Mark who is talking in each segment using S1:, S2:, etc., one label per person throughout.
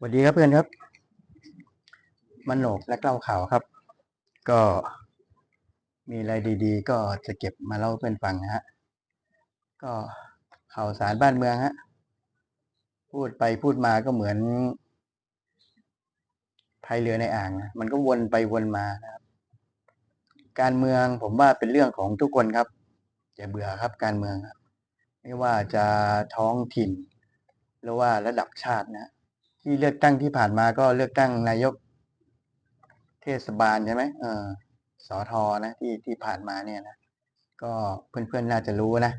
S1: สวัสดีครับเพื่อนครับ มันโหนกและเล่าข่าวครับ ก็มีอะไรดีๆ ก็จะเก็บมาเล่าเพื่อนฟังนะฮะ ก็ข่าวสารบ้านเมืองฮะ พูดไปพูดมาก็เหมือนพายเรือในอ่างมันก็วนไปวนมานะครับ การเมืองผมว่าเป็นเรื่องของทุกคนครับอย่าเบื่อครับการเมืองครับ ไม่ว่าจะท้องถิ่น หรือว่าระดับชาตินะ ที่เลือกตั้งที่ผ่านมาก็เลือกตั้งนายกเทศบาลใช่ไหมเออสอทอนะที่ที่ผ่านมาเนี่ยนะ ก็เพื่อนๆน่าจะรู้นะ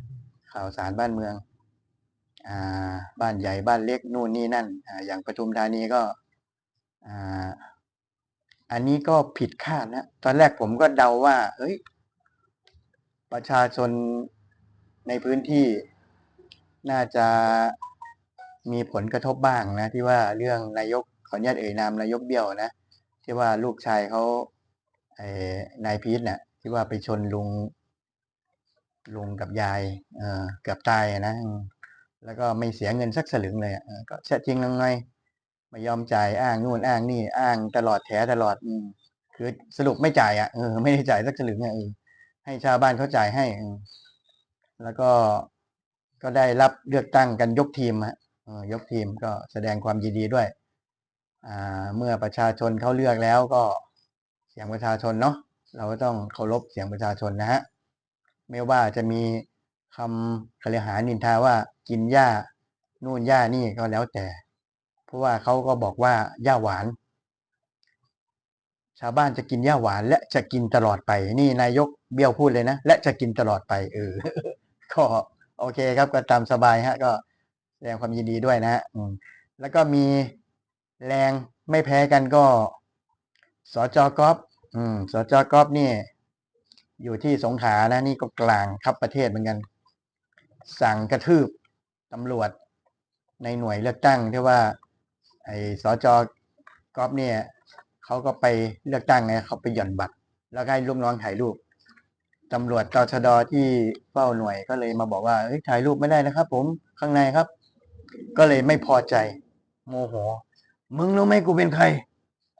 S1: ข่าวสารบ้านเมือง อ่า บ้านใหญ่บ้านเล็กนู่นนี่นั่น อ่า อย่างปทุมธานีก็ อ่า อันนี้ก็ผิดคาดนะ ตอนแรกผมก็เดาว่าเฮ้ย ประชาชนในพื้นที่น่าจะ มีผลกระทบบ้างนะ ที่ว่าเรื่องนายกขออนุญาตเอ่ยนามนายกเบี้ยวนะ ที่ว่าลูกชายเขาไอ้นายพีทเนี่ยที่ว่าไปชนลุงลุงกับยายเออเกือบตายนะ แล้วก็ไม่เสียเงินสักสลึงเลยก็แช่จริงลงไงไม่ยอมจ่ายอ้างนู่นอ้างนี่อ้างตลอดแถตลอดอืคือสรุปไม่จ่ายอะเออไม่ได้จ่ายสักสลึงอะเออให้ชาวบ้านเขาจ่ายให้ แล้วก็ก็ได้รับเลือกตั้งกันยกทีมฮะ ยกทีมก็แสดงความยินดีด้วย เมื่อประชาชนเขาเลือกแล้วก็เสียงประชาชนเนาะเราก็ต้องเคารพเสียงประชาชนนะฮะไม่ว่าจะมีคำคาหานินทาว่ากินหญ้านู่นหญ้านี่ก็แล้วแต่ เพราะว่าเขาก็บอกว่าหญ้าหวาน ชาวบ้านจะกินหญ้าหวาน และจะกินตลอดไป นี่นายกเบี้ยวพูดเลยนะ และจะกินตลอดไปเออก็โอเคครับก็ตามสบายฮะก็ แสดงความยินดีด้วยนะฮะแล้วก็มีแรงไม่แพ้กันก็สจกอฟอืมสจกอฟนี่ อยู่ที่สงขลานะนี่ก็กลางครับประเทศเหมือนกัน สั่งกระทืบตำรวจในหน่วยเลือกตั้งที่ว่า ไอ้สจกอฟเนี่ยเขาก็ไปเลือกตั้งไงเขาไปหย่อนบัตร แล้วให้ลูกน้องถ่ายรูปตำรวจตชดที่เฝ้าหน่วยก็เลยมาบอกว่าถ่ายรูปไม่ได้นะครับ ผมข้างในครับ ก็เลยไม่พอใจ โมโห มึงรู้ไหมกูเป็นใคร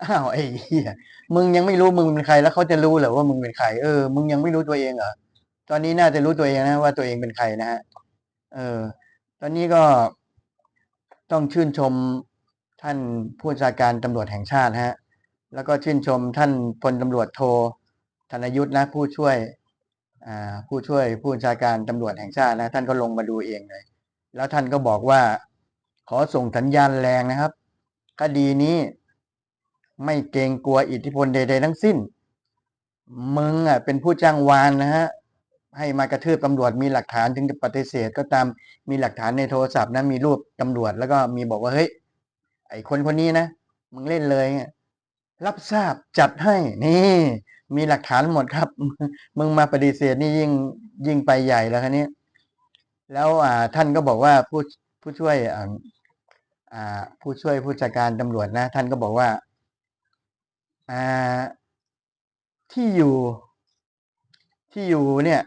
S1: อ้าวไอ้เหี้ยมึงยังไม่รู้มึงเป็นใคร แล้วเขาจะรู้เหรอว่ามึงเป็นใคร เออ มึงยังไม่รู้ตัวเองเหรอ ตอนนี้น่าจะรู้ตัวเองนะว่าตัวเองเป็นใครนะฮะ เออ ตอนนี้ก็ต้องชื่นชมท่านผู้บัญชาการตำรวจแห่งชาติฮะ แล้วก็ชื่นชมท่านพลตำรวจโทธนยุทธนะผู้ช่วยผู้ช่วยผู้บัญชาการตำรวจแห่งชาตินะ ท่านก็ลงมาดูเองเลย แล้วท่านก็บอกว่า ขอส่งสัญญาณแรงนะครับ คดีนี้ไม่เกรงกลัวอิทธิพลใดๆทั้งสิ้น มึงอะเป็นผู้จ้างวานนะฮะ ให้มากระทืบตำรวจมีหลักฐานถึงจะปฏิเสธก็ตามมีหลักฐานในโทรศัพท์นะมีรูปตำรวจแล้วก็มีบอกว่าเฮ้ยไอคนคนนี้นะมึงเล่นเลยเนี่ยรับทราบจัดให้นี่มีหลักฐานหมดครับ มึงมาปฏิเสธนี่ยิ่งยิ่งไปใหญ่แล้วคันนี้ย แล้วท่านก็บอกว่าผู้ผู้ช่วยผู้ช่วยผู้จัดการตำรวจนะ ท่านก็บอกว่าที่อยู่ที่อยู่เนี่ย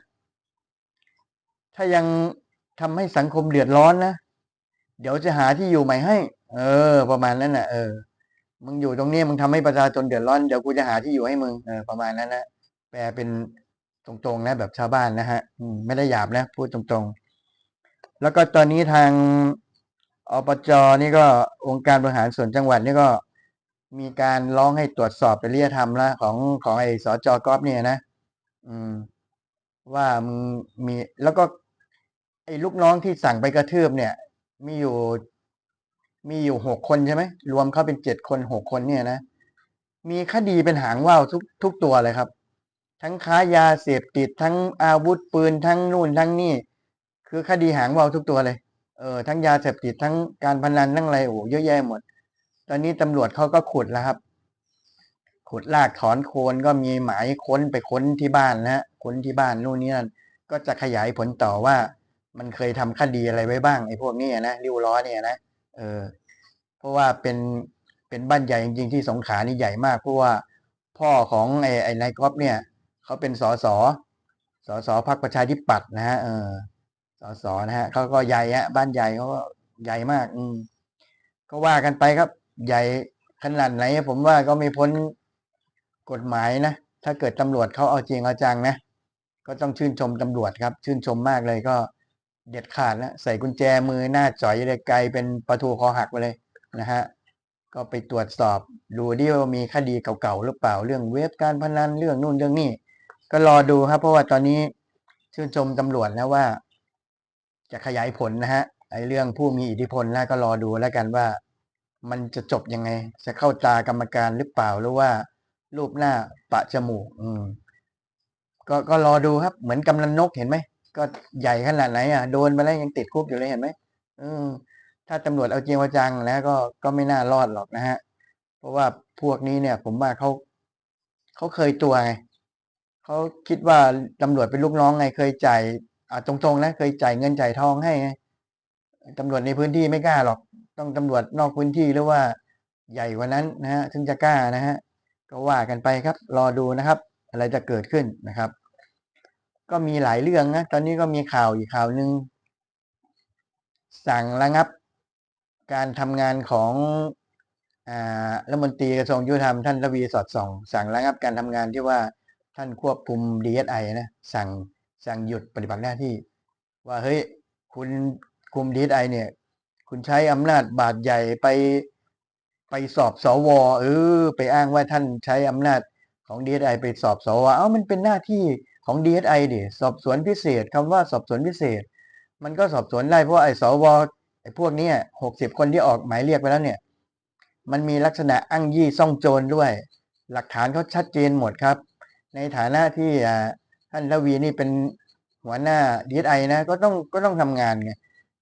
S1: ถ้ายังทำให้สังคมเดือดร้อนนะเดี๋ยวจะหาที่อยู่ใหม่ให้ เออ ประมาณนั้นนะเออมึงอยู่ตรงนี้มึงทำให้ประชาชนเดือดร้อนเดี๋ยวกูจะหาที่อยู่ให้มึงเออประมาณนั้นนะแปลเป็นตรงๆนะ แบบชาวบ้านนะฮะไม่ได้หยาบนะ พูดตรงๆ แล้วก็ตอนนี้ทางอบจนี่ก็องค์การบริหารส่วนจังหวัดนี่ก็มีการร้องให้ตรวจสอบจริยธรรมละของของไอ้สจกอฟเนี่ยนะ อืม ว่ามึงมีแล้วก็ ไอ้ลูกน้องที่สั่งไปกระทืบเนี่ย มีอยู่ มีอยู่หกคนใช่ไหมรวมเขาเป็นเจ็ดคนหกคนเนี่ยนะมีคดีเป็นหางว่าวทุกทุกตัวเลยครับ ทั้งค้ายาเสพติดทั้งอาวุธปืนทั้งนู่นทั้งนี่ คือคดีหางว่าวทุกตัวเลย เออทั้งยาเสพติดทั้งการพนันทั้งอะไรโอ้โหเยอะแยะหมด ตอนนี้ตำรวจเขาก็ขุดแล้วครับ ขุดลากถอนโคนก็มีหมายค้นไปค้นที่บ้านนะฮะค้นที่บ้านนู่นนี่นั่นก็จะขยายผลต่อว่า มันเคยทำคดีอะไรไว้บ้างไอ้พวกนี้นะริ้วล้อเนี่ยนะเออ เพราะว่าเป็นเป็นบ้านใหญ่จริงๆที่สงขลานี่ใหญ่มากเพราะว่าพ่อของไอ้ไอ้นายก๊อฟเนี่ยเขาเป็นสสสสพรรคประชาธิปัตย์นะฮะเออ สสนะฮะเขาก็ใหญ่ฮะบ้านใหญ่เขาก็ใหญ่มาก อืมก็ว่ากันไปครับ ใหญ่ขนาดไหน ผมว่าก็ไม่พ้นกฎหมายนะ ถ้าเกิดตำรวจเขาเอาจริงเอาจังนะ ก็ต้องชื่นชมตำรวจครับ ชื่นชมมากเลยก็เด็ดขาดนะใส่กุญแจมือหน้าจ่อยเลยไกลเป็นประตูคอหักไปเลยนะฮะก็ไปตรวจสอบดูดิว่ามีคดีเก่าๆหรือเปล่าเรื่องเว็บการพนันเรื่องนู่นเรื่องนี้ก็รอดูครับ เพราะว่าตอนนี้ชื่นชมตำรวจนะว่า จะขยายผลนะฮะไอเรื่องผู้มีอิทธิพลแล้วก็รอดูแล้วกันว่า มันจะจบยังไง จะเข้าตากรรมการหรือเปล่าหรือว่า รูปหน้าปะจมูก อืม ก็ก็รอดูครับ เหมือนกำนันนกเห็นไหมก็ใหญ่ขนาดไหนอะโดนไปแล้วยังติดคุกอยู่เลยเห็นไหมอืม ถ้าตำรวจเอาจริงเอาจังแล้วก็ก็ไม่น่ารอดหรอกนะฮะ เพราะว่าพวกนี้เนี่ย ผมว่าเขาเขาเคยตัวไงเขาคิดว่าตำรวจเป็นลูกน้องไงเคยจ่าย ตรงๆนะ เคยจ่ายเงินจ่ายทองให้ตำรวจในพื้นที่ไม่กล้าหรอก ต้องตำรวจนอกพื้นที่หรือว่าใหญ่กว่านั้นนะฮะถึงจะกล้านะฮะก็ว่ากันไปครับ รอดูนะครับ อะไรจะเกิดขึ้นนะครับ ก็มีหลายเรื่องนะตอนนี้ก็มีข่าวอีกข่าวหนึ่งสั่งระงับ การทำงานของอ่ารัฐมนตรีกระทรวงยุติธรรมท่านระวีสอดส่อง สั่งระงับการทำงานที่ว่าท่านควบคุม DSI นะสั่ง สั่งหยุดปฏิบัติหน้าที่ ว่าเฮ้ยคุณคุม DSI เนี่ย คุณใช้อำนาจบาดใหญ่ไปไปสอบสวเออไปอ้างว่าท่านใช้อำนาจของ DSI ไปสอบสวเอ้ามันเป็นหน้าที่ของ DSI ดิสอบสวนพิเศษคำว่าสอบสวนพิเศษ มันก็สอบสวนได้เพราะไอ้สวไอ้พวกนี้หกสิบคนที่ออกหมายเรียกไปแล้วเนี่ย มันมีลักษณะอ้างยี่ซ่องโจรด้วย หลักฐานเขาชัดเจนหมดครับ ในฐานะที่อ่า ท่านระวีนี่เป็นหัวหน้าดีไอนะ ก็ต้องก็ต้องทำงานไง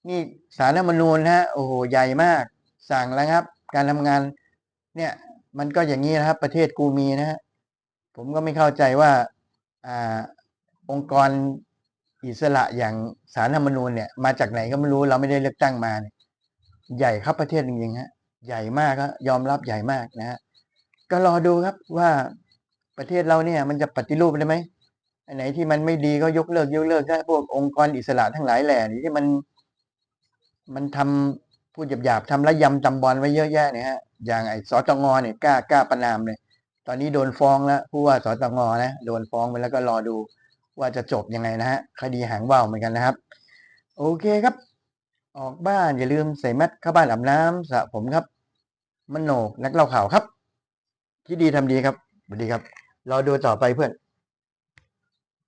S1: นี่สารรัฐธรรมนูญนะฮะโอ้โหใหญ่มาก สั่งแล้วครับ การทำงาน เนี่ยมันก็อย่างนี้นะครับ ประเทศกูมีนะฮะผมก็ไม่เข้าใจว่าอ่าองค์กรอิสระอย่างสารธรรมนูญเนี่ย มาจากไหนก็ไม่รู้เราไม่ได้เลือกตั้งมาเนี่ยใหญ่ครับประเทศจริงๆฮะใหญ่มากครับยอมรับใหญ่มากนะฮะก็รอดูครับว่าประเทศเราเนี่ย มันจะปฏิรูปได้ไหม อันไหนที่มันไม่ดีก็ยกเลิกยกเลิกได้พวกองค์กรอิสระทั้งหลายแหล่นี่ที่มันมันทำพูดหยาบๆทำระยำตำบอลไว้เยอะแยะเนี่ยฮะอย่างไอ้สตงเนี่ยกล้ากล้าประนามเลยตอนนี้โดนฟ้องแล้วผู้ว่าสตงนะโดนฟ้องไปแล้วก็รอดูว่าจะจบยังไงนะฮะคดีหางว่าวเหมือนกันนะครับ โอเคครับ ออกบ้านอย่าลืมใส่แมสเข้าบ้านอาบน้ำสระผมครับ มโนกนักเล่าข่าวครับ ที่ดีทำดีครับสวัสดีครับรอดูต่อไปเพื่อน